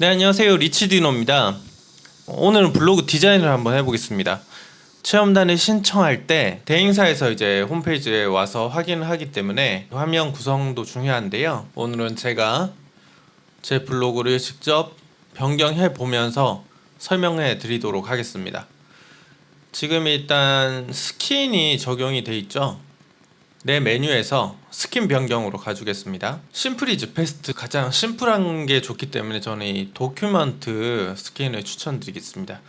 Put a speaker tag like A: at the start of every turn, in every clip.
A: 네 안녕하세요 리치디노입니다. 오늘은 블로그 디자인을 한번 해보겠습니다. 체험단을 신청할 때 대행사에서 이제 홈페이지에 와서 확인을 하기 때문에 화면 구성도 중요한데요. 오늘은 제가 제 블로그를 직접 변경해 보면서 설명해 드리도록 하겠습니다. 지금 일단 스킨이 적용이 돼 있죠. 내 메뉴에서 스킨 변경으로 가주겠습니다. 심플이즈 베스트 가장 심플한 게 좋기 때문에 저는 이 도큐먼트 스킨을 추천드리겠습니다.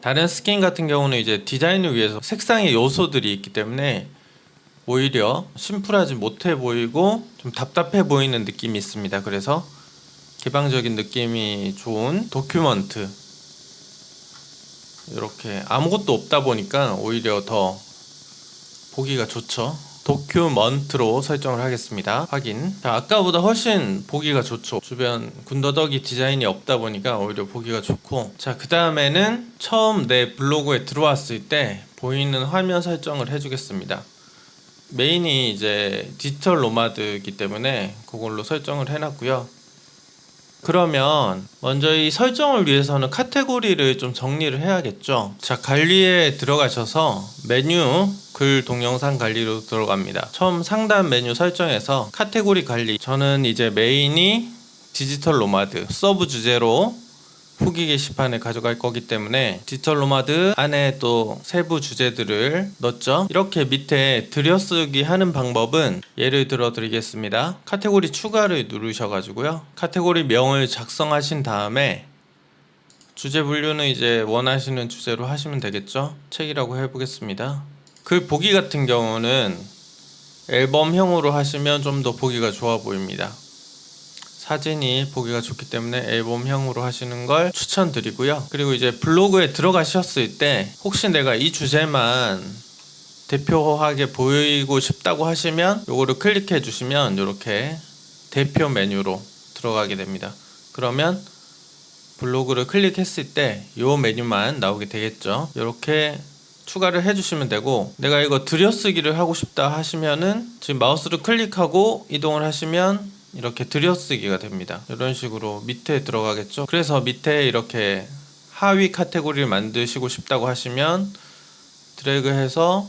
A: 다른 스킨 같은 경우는 이제 디자인을 위해서 색상의 요소들이 있기 때문에 오히려 심플하지 못해 보이고 좀 답답해 보이는 느낌이 있습니다. 그래서 개방적인 느낌이 좋은 도큐먼트 이렇게 아무것도 없다 보니까 오히려 더 보기가 좋죠. 도큐먼트로 설정을 하겠습니다. 확인. 자, 아까보다 훨씬 보기가 좋죠. 주변 군더더기 디자인이 없다 보니까 오히려 보기가 좋고. 자, 그 다음에는 처음 내 블로그에 들어왔을 때 보이는 화면 설정을 해주겠습니다. 메인이 이제 디지털 노마드이기 때문에 그걸로 설정을 해놨고요. 그러면 먼저 이 설정을 위해서는 카테고리를 좀 정리를 해야겠죠. 자, 관리에 들어가셔서 메뉴 글 동영상 관리로 들어갑니다. 처음 상단 메뉴 설정에서 카테고리 관리. 저는 이제 메인이 디지털 노마드 서브 주제로 후기 게시판에 가져갈 거기 때문에 디지털 노마드 안에 또 세부 주제들을 넣었죠. 이렇게 밑에 들여쓰기 하는 방법은 예를 들어 드리겠습니다. 카테고리 추가를 누르셔가지고요. 카테고리 명을 작성하신 다음에 주제 분류는 이제 원하시는 주제로 하시면 되겠죠. 책이라고 해보겠습니다. 글 보기 같은 경우는 앨범형으로 하시면 좀 더 보기가 좋아 보입니다. 사진이 보기가 좋기 때문에 앨범형으로 하시는 걸 추천드리고요. 그리고 이제 블로그에 들어가셨을 때 혹시 내가 이 주제만 대표하게 보이고 싶다고 하시면 요거를 클릭해 주시면 이렇게 대표 메뉴로 들어가게 됩니다. 그러면 블로그를 클릭했을 때 요 메뉴만 나오게 되겠죠. 이렇게 추가를 해주시면 되고 내가 이거 들여쓰기를 하고 싶다 하시면은 지금 마우스를 클릭하고 이동을 하시면 이렇게 들여쓰기가 됩니다. 이런 식으로 밑에 들어가겠죠. 그래서 밑에 이렇게 하위 카테고리를 만드시고 싶다고 하시면 드래그해서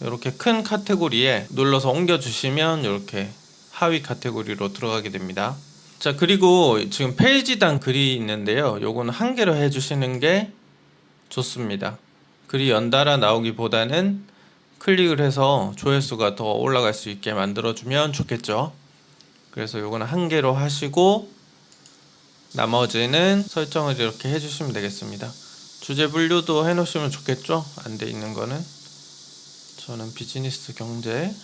A: 이렇게 큰 카테고리에 눌러서 옮겨 주시면 이렇게 하위 카테고리로 들어가게 됩니다. 자 그리고 지금 페이지당 글이 있는데요. 요거는 한 개로 해주시는 게 좋습니다. 글이 연달아 나오기보다는 클릭을 해서 조회수가 더 올라갈 수 있게 만들어주면 좋겠죠. 그래서 요거는 한 개로 하시고 나머지는 설정을 이렇게 해주시면 되겠습니다. 주제 분류도 해놓으시면 좋겠죠? 안 돼 있는 거는 저는 비즈니스 경제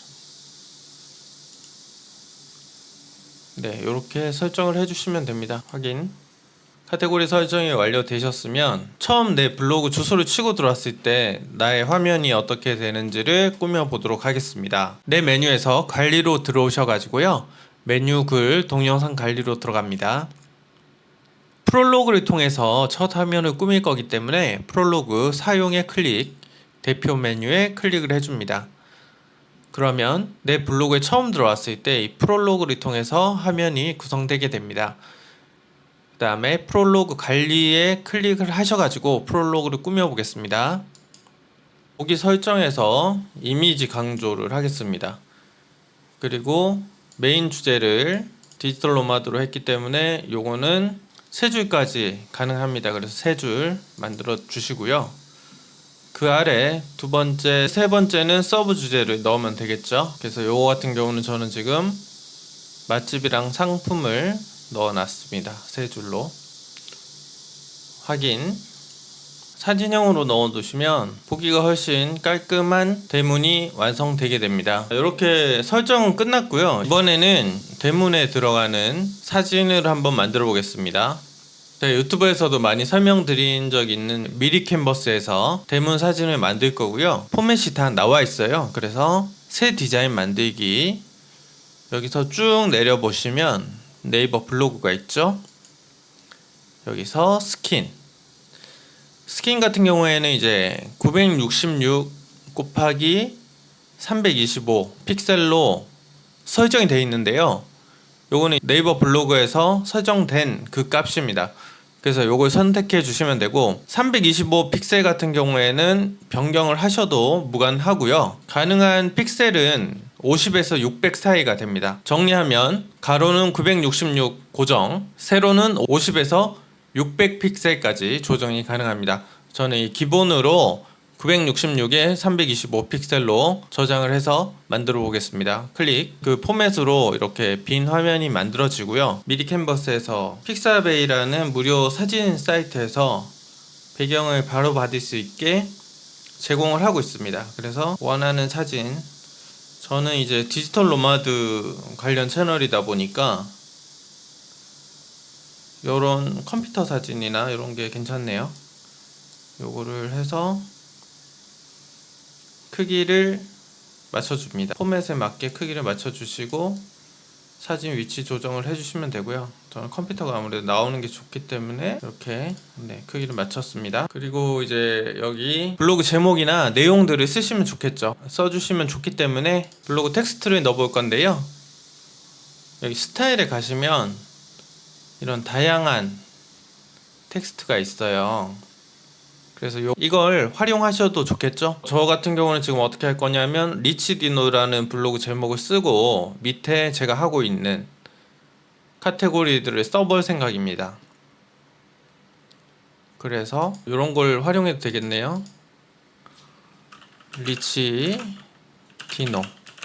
A: 네 이렇게 설정을 해주시면 됩니다. 확인 카테고리 설정이 완료되셨으면 처음 내 블로그 주소를 치고 들어왔을 때 나의 화면이 어떻게 되는지를 꾸며 보도록 하겠습니다. 내 메뉴에서 관리로 들어오셔가지고요. 메뉴 글 동영상 관리로 들어갑니다. 프롤로그를 통해서 첫 화면을 꾸밀 거기 때문에 프롤로그 사용에 클릭, 대표 메뉴에 클릭을 해줍니다. 그러면 내 블로그에 처음 들어왔을 때 이 프롤로그를 통해서 화면이 구성되게 됩니다. 그 다음에 프롤로그 관리에 클릭을 하셔가지고 프롤로그를 꾸며보겠습니다. 보기 설정에서 이미지 강조를 하겠습니다. 그리고 메인 주제를 디지털 노마드로 했기 때문에 요거는 세 줄까지 가능합니다. 그래서 세 줄 만들어 주시고요. 그 아래 두 번째, 세 번째는 서브 주제를 넣으면 되겠죠. 그래서 요거 같은 경우는 저는 지금 맛집이랑 상품을 넣어 놨습니다. 세 줄로 확인. 사진형으로 넣어 두시면 보기가 훨씬 깔끔한 대문이 완성되게 됩니다. 이렇게 설정은 끝났고요. 이번에는 대문에 들어가는 사진을 한번 만들어 보겠습니다. 제가 유튜브에서도 많이 설명드린 적 있는 미리 캔버스에서 대문 사진을 만들 거고요. 포맷이 다 나와 있어요. 그래서 새 디자인 만들기 여기서 쭉 내려 보시면 네이버 블로그가 있죠. 여기서 스킨 스킨 같은 경우에는 이제 966 곱하기 325 픽셀로 설정이 되어 있는데요. 요거는 네이버 블로그에서 설정된 그 값입니다. 그래서 요걸 선택해 주시면 되고 325 픽셀 같은 경우에는 변경을 하셔도 무관하고요. 가능한 픽셀은 50에서 600 사이가 됩니다. 정리하면 가로는 966 고정, 세로는 50에서 600 픽셀까지 조정이 가능합니다. 저는 이 기본으로 966에 325 픽셀로 저장을 해서 만들어 보겠습니다. 클릭. 그 포맷으로 이렇게 빈 화면이 만들어지고요. 미리 캔버스에서 픽사베이라는 무료 사진 사이트에서 배경을 바로 받을 수 있게 제공을 하고 있습니다. 그래서 원하는 사진 저는 이제 디지털 노마드 관련 채널이다 보니까 요런 컴퓨터 사진이나 이런 게 괜찮네요. 요거를 해서 크기를 맞춰줍니다. 포맷에 맞게 크기를 맞춰주시고 사진 위치 조정을 해주시면 되고요. 저는 컴퓨터가 아무래도 나오는 게 좋기 때문에 이렇게 네, 크기를 맞췄습니다. 그리고 이제 여기 블로그 제목이나 내용들을 쓰시면 좋겠죠. 써주시면 좋기 때문에 블로그 텍스트를 넣어볼 건데요. 여기 스타일에 가시면 이런 다양한 텍스트가 있어요. 그래서 요, 이걸 활용하셔도 좋겠죠? 저 같은 경우는 지금 어떻게 할 거냐면 리치디노라는 블로그 제목을 쓰고 밑에 제가 하고 있는 카테고리들을 써볼 생각입니다. 그래서 이런 걸 활용해도 되겠네요. 리치 디노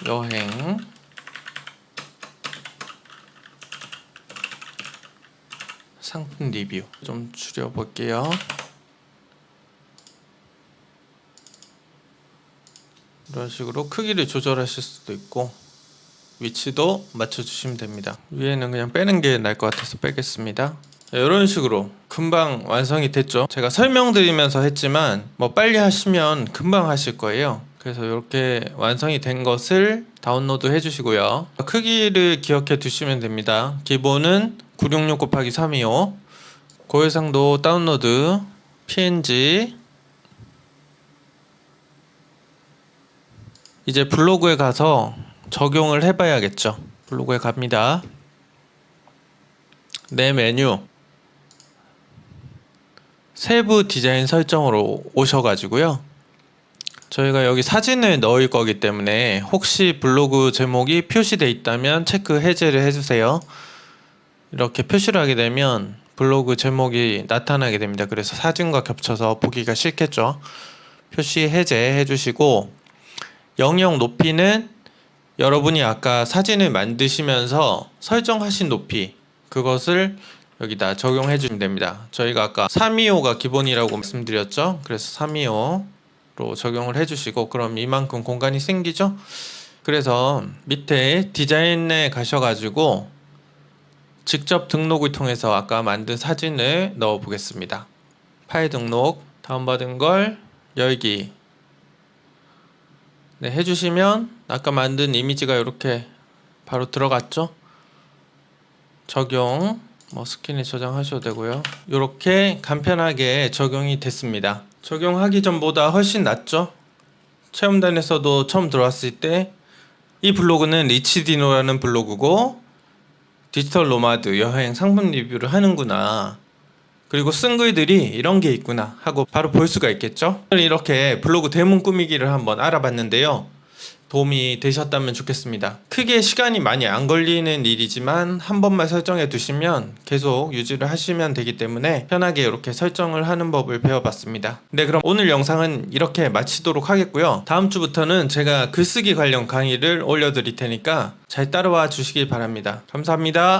A: 여행 상품 리뷰 좀 줄여볼게요. 이런 식으로 크기를 조절하실 수도 있고 위치도 맞춰주시면 됩니다. 위에는 그냥 빼는 게 나을 것 같아서 빼겠습니다. 이런 식으로 금방 완성이 됐죠? 제가 설명드리면서 했지만 뭐 빨리 하시면 금방 하실 거예요. 그래서 이렇게 완성이 된 것을 다운로드 해주시고요. 크기를 기억해 두시면 됩니다. 기본은 966 곱하기 325 고해상도 다운로드 png 이제 블로그에 가서 적용을 해봐야겠죠. 블로그에 갑니다. 내 메뉴 세부 디자인 설정으로 오셔가지고요. 저희가 여기 사진을 넣을 거기 때문에 혹시 블로그 제목이 표시돼 있다면 체크 해제를 해주세요. 이렇게 표시를 하게 되면 블로그 제목이 나타나게 됩니다. 그래서 사진과 겹쳐서 보기가 싫겠죠. 표시 해제 해 주시고 영역 높이는 여러분이 아까 사진을 만드시면서 설정하신 높이 그것을 여기다 적용해 주시면 됩니다. 저희가 아까 325가 기본이라고 말씀드렸죠. 그래서 325로 적용을 해 주시고 그럼 이만큼 공간이 생기죠. 그래서 밑에 디자인에 가셔 가지고 직접 등록을 통해서 아까 만든 사진을 넣어 보겠습니다. 파일 등록 다운받은 걸 열기 네, 해주시면 아까 만든 이미지가 이렇게 바로 들어갔죠. 적용 뭐 스킨에 저장하셔도 되고요. 이렇게 간편하게 적용이 됐습니다. 적용하기 전보다 훨씬 낫죠. 체험단에서도 처음 들어왔을 때 이 블로그는 리치디노라는 블로그고 디지털 노마드 여행 상품 리뷰를 하는구나. 그리고 쓴 글들이 이런 게 있구나 하고 바로 볼 수가 있겠죠. 이렇게 블로그 대문 꾸미기를 한번 알아봤는데요. 도움이 되셨다면 좋겠습니다. 크게 시간이 많이 안 걸리는 일이지만 한 번만 설정해 두시면 계속 유지를 하시면 되기 때문에 편하게 이렇게 설정을 하는 법을 배워봤습니다. 네, 그럼 오늘 영상은 이렇게 마치도록 하겠고요. 다음 주부터는 제가 글쓰기 관련 강의를 올려드릴 테니까 잘 따라와 주시길 바랍니다. 감사합니다.